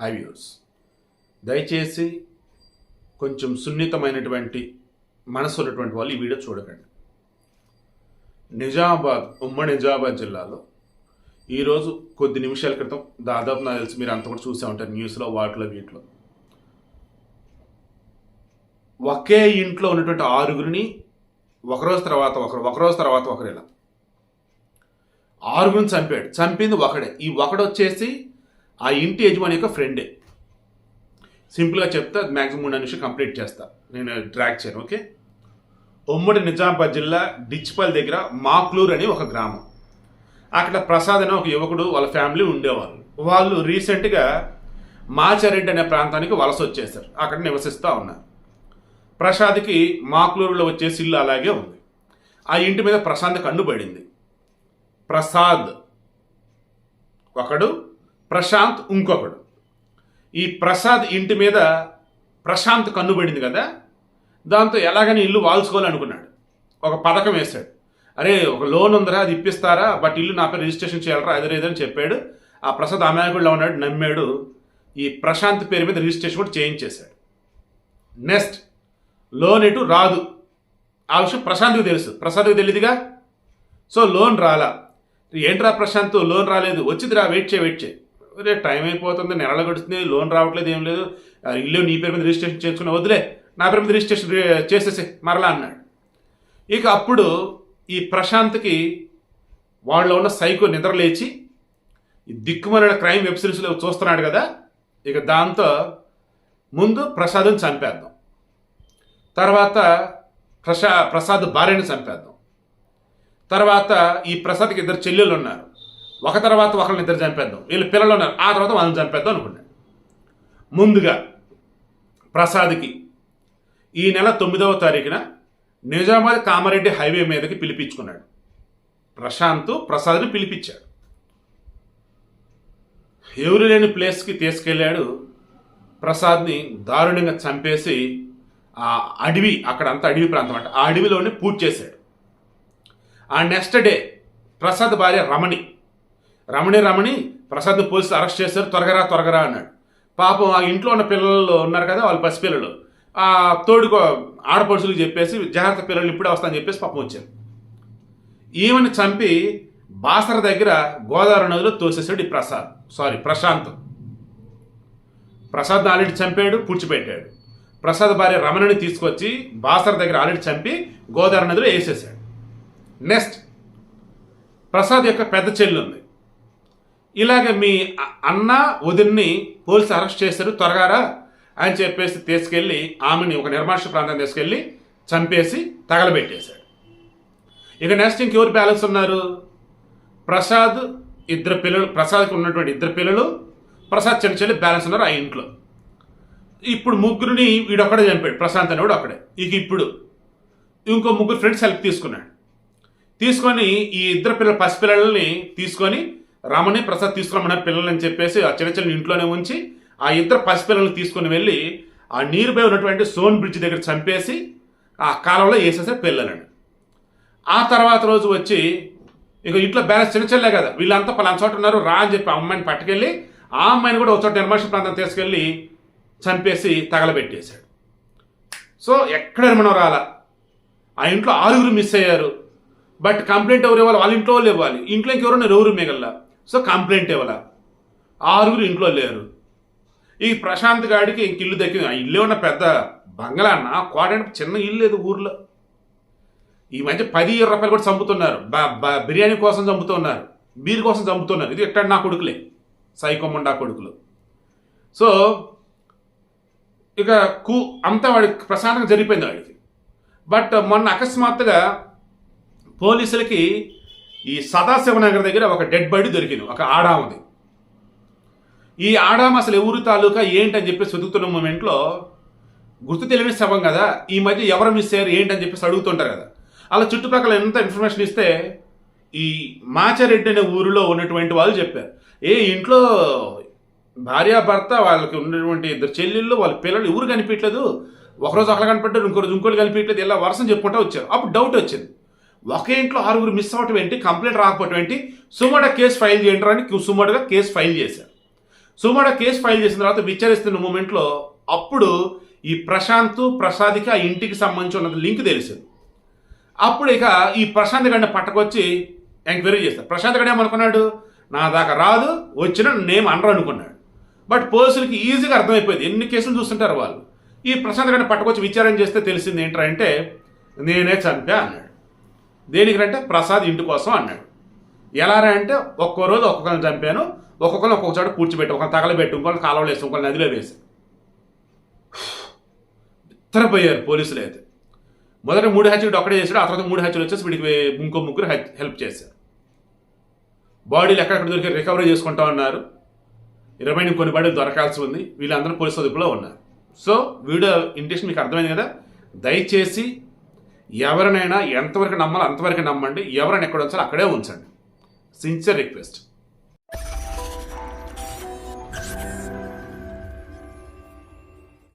High దయచేసి కొంచెం సున్నితమైనటువంటి మనసు ఉన్నటువంటి వాళ్ళు ఈ వీడియో చూడకండి. నిజామాబాద్ ఉమ్మడి నిజామాబాద్ జిల్లాలో ఈరోజు కొద్ది నిమిషాల క్రితం దాదాపు నాకు తెలిసి మీరు అంత కూడా చూసే ఉంటారు న్యూస్లో వాటిలో వీటిలో. ఒకే ఇంట్లో ఉన్నటువంటి ఆరుగురిని ఒకరోజు తర్వాత ఒకరు ఒకరోజు తర్వాత ఒకరు ఇలా. ఆరుగురిని చంపాడు. చంపింది ఒకడే. ఈ ఒకడు వచ్చేసి ఆ ఇంటి యజమాని యొక్క ఫ్రెండే. సింపుల్గా చెప్తే మ్యాక్సిమం మూడు నిమిషం కంప్లీట్ చేస్తా. నేను ట్రాక్ చేయను ఓకే? ఉమ్మడి నిజామాబాద్ జిల్లా డిచ్పల్ దగ్గర మాక్లూర్ అని ఒక గ్రామం. అక్కడ ప్రసాద్ అనే ఒక యువకుడు వాళ్ళ ఫ్యామిలీ ఉండేవాళ్ళు. వాళ్ళు రీసెంట్గా మాచారెడ్డి అనే ప్రాంతానికి వలస వచ్చేసారు అక్కడ నివసిస్తూ ఉన్నారు. ప్రసాద్కి మాక్లూరులో వచ్చేసి ఇల్లు అలాగే ఉంది. ఆ ఇంటి మీద ప్రశాంత్ కన్ను పడింది. ప్రసాద్ ఒకడు ప్రశాంత్ ఇంకొకడు. ఈ ప్రసాద్ ఇంటి మీద ప్రశాంత్ కన్నుబడింది కదా దాంతో ఎలాగని ఇల్లు వాల్చుకోవాలనుకున్నాడు. ఒక పథకం వేశాడు. అరే ఒక లోన్ ఉందిరా అది ఇప్పిస్తారా? బట్ ఇల్లు నా పేరు రిజిస్ట్రేషన్ చేయాలరా? అదేదని చెప్పాడు. ఆ ప్రసాద్ అమాయకుడిలో ఉన్నాడు నమ్మాడు. ఈ ప్రశాంత్ పేరు మీద రిజిస్ట్రేషన్ కూడా చేయించేశాడు. నెక్స్ట్ లోన్ ఎటు రాదు. ఆ విషయం ప్రశాంత్కి తెలుసు. ప్రసాద్కి తెలియదుగా సో లోన్ రాలా. ఏంట్రా ప్రశాంత్? లోన్ రాలేదు. వచ్చిందిరా వెయిట్ చేయి వెయిట్ చేయి. రే టైం అయిపోతుంది నెలలు గడుస్తుంది లోన్ రావట్లేదు ఏం లేదు. ఇల్లు నీ పేరు మీద రిజిస్ట్రేషన్ చేసుకుని వదిలే. నా పేరు మీద రిజిస్ట్రేషన్ చేసేసి మరలా అన్నాడు. ఇక అప్పుడు ఈ ప్రశాంత్కి వాళ్ళలో ఉన్న సైకో నిద్రలేచి ఈ దిక్కుమల క్రైమ్ వెబ్ సిరీస్లో చూస్తున్నాడు కదా ఇక దాంతో ముందు ప్రసాద్ని చంపేద్దాం. తర్వాత ప్రసా ప్రసాద్ భార్యని చంపేద్దాం. తర్వాత ఈ ప్రసాద్కి ఇద్దరు చెల్లెలు ఉన్నారు ఒక తర్వాత ఒకరిని ఇద్దరు చంపేద్దాం. వీళ్ళు పిల్లలు ఉన్నారు. ఆ తర్వాత వాళ్ళని చంపేద్దాం అనుకున్నాను ముందుగా ప్రసాద్కి ఈ నెల తొమ్మిదవ తారీఖున నిజామాబాద్ కామారెడ్డి హైవే మీదకి పిలిపించుకున్నాడు. ప్రశాంత్ ప్రసాద్ని పిలిపించాడు. ఎవరు లేని ప్లేస్కి తీసుకెళ్ళాడు. ప్రసాద్ని దారుణంగా చంపేసి ఆ అడవి అక్కడ అంతా అడవి ప్రాంతం అంట ఆ అడవిలోనే పూజ చేశాడు. ఆ నెక్స్ట్ డే ప్రసాద్ భార్య రమణి రమణి రమణి ప్రసాద్ పోలీసులు అరెస్ట్ చేశారు. త్వరగరా త్వరగరా అన్నాడు. పాపం ఆ ఇంట్లో ఉన్న పిల్లలు ఉన్నారు కదా వాళ్ళ పసిపిల్లలు ఆ తోడుకో ఆడపడుచులకు చెప్పేసి జాగ్రత్త పిల్లలు ఇప్పుడే వస్తాయని చెప్పేసి పాపం వచ్చారు. ఈమెను చంపి బాసర దగ్గర గోదావరి నదిలో తోసేసాడు ఈ ప్రసాద్. సారీ ప్రశాంత్. ప్రసాద్ ఆల్రెడీ చంపాడు పూడ్చిపెట్టాడు. ప్రసాద్ భార్య రమణని తీసుకొచ్చి బాసర దగ్గర ఆల్రెడీ చంపి గోదావరి నదిలో వేసేసాడు నెక్స్ట్ ప్రసాద్ యొక్క పెద్ద చెల్లి ఉంది ఇలాగ మీ అన్న వదిన్ని పోలీసు అరెస్ట్ చేశారు త్వరగారా అని చెప్పేసి తీసుకెళ్ళి ఆమెని ఒక నిర్మానుష ప్రాంతం తీసుకెళ్ళి చంపేసి తగలబెట్టేశాడు. ఇక నెక్స్ట్ ఇంకెవరు బ్యాలెన్స్ ఉన్నారు? ప్రసాద్ ఇద్దరు పిల్లలు ప్రసాద్కి ఉన్నటువంటి ఇద్దరు పిల్లలు ప్రసాద్ చిన్న చెల్లి బ్యాలెన్స్ ఉన్నారు ఆ ఇంట్లో. ఇప్పుడు ముగ్గురిని వీడొక్కడే చంపాడు ప్రశాంత్ అనేవాడు అక్కడే ఇక ఇప్పుడు ఇంకో ముగ్గురు ఫ్రెండ్స్ హెల్ప్ తీసుకున్నాడు. తీసుకొని ఈ ఇద్దరు పిల్లల పసిపిల్లల్ని తీసుకొని రమణి ప్రసాద్ తీసుకురమ్మన్నారు పిల్లలని చెప్పేసి ఆ చిన్న చిన్న ఇంట్లోనే ఉంచి ఆ ఇద్దరు పసిపిల్లల్ని తీసుకొని వెళ్ళి ఆ నీరు బై ఉన్నటువంటి సోన్ బ్రిడ్జ్ దగ్గర చంపేసి ఆ కాలంలో వేసేసారు పిల్లలని. ఆ తర్వాత రోజు వచ్చి ఇక ఇంట్లో బ్యాలెన్స్ చిన్న చెల్లే కదా వీళ్ళంతా పలానా చోట ఉన్నారు రా అని చెప్పి ఆ అమ్మాయిని పట్టుకెళ్ళి ఆ అమ్మాయిని కూడా ఒక చోట నిర్మాష ప్రాంతం తీసుకెళ్ళి చంపేసి తగలబెట్టేశాడు. సో ఎక్కడ మనం రాలా? ఆ ఇంట్లో ఆరుగురు మిస్ అయ్యారు. బట్ కంప్లైంట్ ఎవరు ఇవ్వాలి? వాళ్ళ ఇంట్లో వాళ్ళు ఇవ్వాలి. ఇంట్లో ఇంకెవరు ఎవరు మిగల్లా? సో కంప్లైంట్ ఇవ్వాలా. ఆరుగురు ఇంట్లో లేరు. ఈ ప్రశాంత్ గాడికి ఇంక ఇల్లు దక్కింది. ఆ ఇల్లు ఉన్న పెద్ద బంగ్లా అన్న. కోట చిన్న ఇల్లు లేదు ఊర్లో. ఈ మధ్య పది ఇరవై రూపాయలు కూడా చంపుతున్నారు. బిర్యానీ కోసం చంపుతున్నారు. బీర్ కోసం చంపుతున్నారు. ఇది ఎట్టండి నా కొడుకులే? సైకోమండా కొడుకులు. సో ఇక కు అంతా వాడికి ప్రశాంతంగా జరిగిపోయింది వాడికి. బట్ మొన్న అకస్మాత్తుగా పోలీసులకి ఈ సదాశివనగర్ దగ్గర ఒక డెడ్ బాడీ దొరికింది ఒక ఆడామది ఈ ఆడామ అసలు ఎవరు తాలూకా ఏంటని చెప్పేసి వెతుకుతున్న మూమెంట్లో గుర్తు తెలియని శవం కదా ఈ మధ్య ఎవరు మిస్ అయ్యారు ఏంటని చెప్పేసి అడుగుతుంటారు కదా. అలా చుట్టుపక్కల ఎంత ఇన్ఫర్మేషన్ ఇస్తే ఈ మాచారెడ్డి అనే ఊరిలో ఉన్నటువంటి వాళ్ళు చెప్పారు. ఏ ఇంట్లో భార్యాభర్త వాళ్ళకి ఉన్నటువంటి ఇద్దరు చెల్లెళ్ళు వాళ్ళ పిల్లలు ఎవరు కనిపించలేదు ఒకరోజు ఒకరు కనిపెట్టారు ఇంకో రోజు ఇంకోటి కనిపించలేదు ఇలా వరుసని చెప్పుకుంటూ వచ్చారు. అప్పుడు డౌట్ వచ్చింది. ఒకే ఇంట్లో ఆరుగురు మిస్ అవ్వటం ఏంటి? కంప్లైంట్ రాకపోవటం ఏంటి? సుమోటో కేసు ఫైల్ చేయండి అని సుమోటోగా కేసు ఫైల్ చేశారు. సుమడ కేసు ఫైల్ చేసిన తర్వాత విచారిస్తున్న మూమెంట్లో అప్పుడు ఈ ప్రశాంత్ ప్రసాద్కి ఆ ఇంటికి సంబంధించి ఉన్న లింక్ తెలిసింది. అప్పుడు ఇక ఈ ప్రశాంత్ గడిని పట్టకొచ్చి ఎంక్వైరీ చేస్తారు ప్రశాంత్ గడి ఏమనుకున్నాడు? నా దాకా రాదు వచ్చిన నేమ్ అనరు అనుకున్నాడు. బట్ పోలీసులకి ఈజీగా అర్థమైపోయింది. ఎన్ని కేసులు చూస్తుంటారు వాళ్ళు? ఈ ప్రశాంత్ గడిని పట్టుకొచ్చి విచారం చేస్తే తెలిసింది ఏంటంటే నేనే చంపా అన్నాడు. దేనికంటే ప్రసాద్ ఇంటి కోసం అన్నాడు. ఎలా రా అంటే ఒక్కో రోజు ఒక్కొక్కరిని చంపాను ఒక్కొక్కరిని ఒక్కొక్క చోట కూర్చోబెట్టి ఒక తగలబెట్టి ఇంకొకరిని కాలువలు వేసి ఇంకొకరిని నదిలో వేసి. ఇద్దరు పోలీసులు అయితే. మొదట మూడు హత్యలు ఒక్కడే చేశాడు ఆ తర్వాత మూడు హత్యలు వచ్చేసి వీడికి ఇంకో ముగ్గురు హెల్ప్ చేశారు. బాడీలు ఎక్కడెక్కడ దొరికి రికవరీ చేసుకుంటా ఉన్నారు. ఇరవై కొన్ని బాడీలు దొరకాల్సి ఉంది. వీళ్ళందరూ పోలీసు అదుపులో ఉన్నారు. సో వీడియో ఇంటెన్షన్ మీకు అర్థమైంది కదా? దయచేసి ఎవరినైనా ఎంతవరకు నమ్మాలో అంతవరకు నమ్మండి. ఎవరైనా ఎక్కడ ఉంచాలో అక్కడే ఉంచండి. Sincere request